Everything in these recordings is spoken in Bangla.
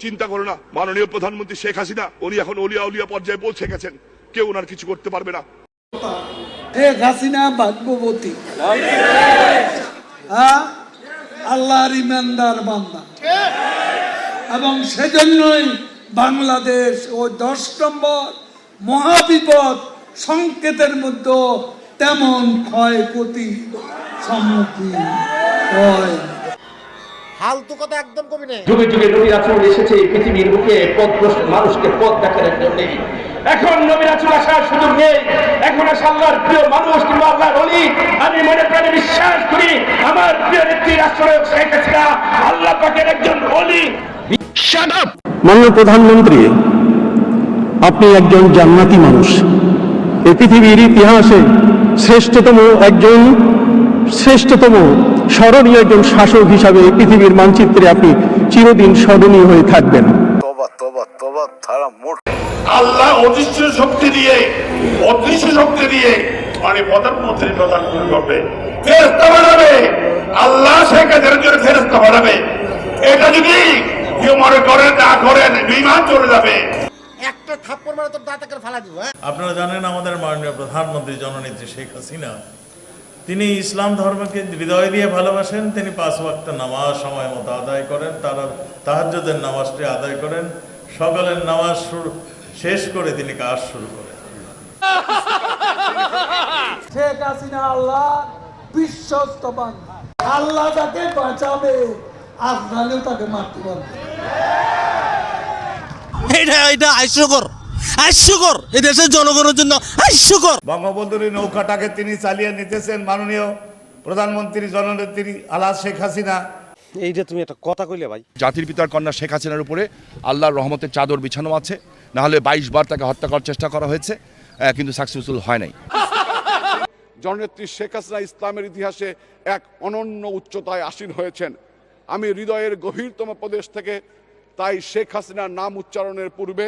চিন্তা করো না, মাননীয় প্রধানমন্ত্রী শেখ হাসিনা, উনি এখন অলিয়া উলিয়া পর্যায়ে পৌঁছে গেছেন। কেউ ওনার কিছু করতে পারবে না। শেখ হাসিনা ভাগ্যবতী। হ্যাঁ? আল্লাহর ইমানদার বান্দা। এবং সেজন্যই বাংলাদেশ ও দশ নম্বর মহাবিপদ সংকেতের মধ্যে তেমন ক্ষয়ক্ষতি সম্মুখীন হয়। ফালতু কথা একদম কবি নেই। যুগে যুগে নবী রাসূল এসেছে এই পৃথিবীর বুকে পথভ্রষ্ট মানুষকে পথ দেখানোর জন্য। এখন নবী রাসূল আসার সুযোগ নেই। এখন আসে আল্লাহর প্রিয় মানুষ কিংবা আল্লাহর অলি আমি মনে প্রাণে বিশ্বাস করি আমার প্রিয় নেত্রী রাষ্ট্রনায়ক শেখ হাসিনা আল্লাহ পাকের একজন অলি মাননীয় প্রধানমন্ত্রী আপনি একজন জান্নাতি মানুষ। এই পৃথিবীর ইতিহাসে শ্রেষ্ঠতম একজন শ্রেষ্ঠতম স্মরণীয় একজন শাসক হিসাবে পৃথিবীর মানচিত্রে আপনি চিরদিন স্মরণীয় হয়ে থাকবেন। আল্লাহ অদৃশ্য শক্তি দিয়ে অদৃশ্য শক্তি দিয়ে মানে প্রধানমন্ত্রী প্রধান করবে। ফেরস্তা বানাবে। আল্লাহ শেখ জন্য ফেরস্তা বানাবে। এটা যদি কেউ মনে করেন না করেন বিমান চলে যাবে। একটা থাপ্পড় মারে তোর দাঁতাকে ফালা দিব হ্যাঁ? আপনারা জানেন আমাদের মাননীয় প্রধানমন্ত্রী জননেত্রী শেখ হাসিনা তিনি ইসলাম ধর্মকে হৃদয় দিয়ে ভালোবাসেন তিনি পাঁচ ওয়াক্ত নামাজ সময় মতো আদায় করেন তারা তাহাজ্জুদের নামাজটি আদায় করেন সকালের নামাজ শুরু শেষ করে তিনি কাজ শুরু করেন। শেখ হাসিনা আল্লাহ বিশ্বস্ত আল্লাহ তাকে বাঁচাবে আফগানেও তাকে মারতে পারবে। এটা এটা হাস্যকর হাস্যকর। এই দেশের জনগণের জন্য হাস্যকর। বঙ্গবন্ধুর নৌকাটাকে তিনি চালিয়ে নিতেছেন মাননীয় প্রধানমন্ত্রী জননেত্রী আলাদ শেখ হাসিনা। এইটা তুমি একটা কথা কইলে ভাই। জাতির পিতার কন্যা শেখ হাসিনার উপরে আল্লাহর রহমতের চাদর বিছানো আছে। না হলে বাইশ বার তাকে হত্যা করার চেষ্টা করা হয়েছে। কিন্তু সাকসেসফুল হয় নাই। জননেত্রী শেখ হাসিনা ইসলামের ইতিহাসে এক অনন্য উচ্চতায় আসীন হয়েছেন। আমি হৃদয়ের গভীরতম প্রদেশ থেকে তাই শেখ হাসিনার নাম উচ্চারণের পূর্বে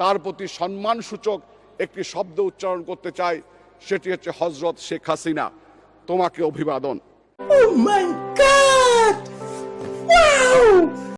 তার প্রতি সম্মানসূচক একটি শব্দ উচ্চারণ করতে চাই, সেটি হচ্ছে হজরত শেখ হাসিনা। তোমাকে অভিবাদন।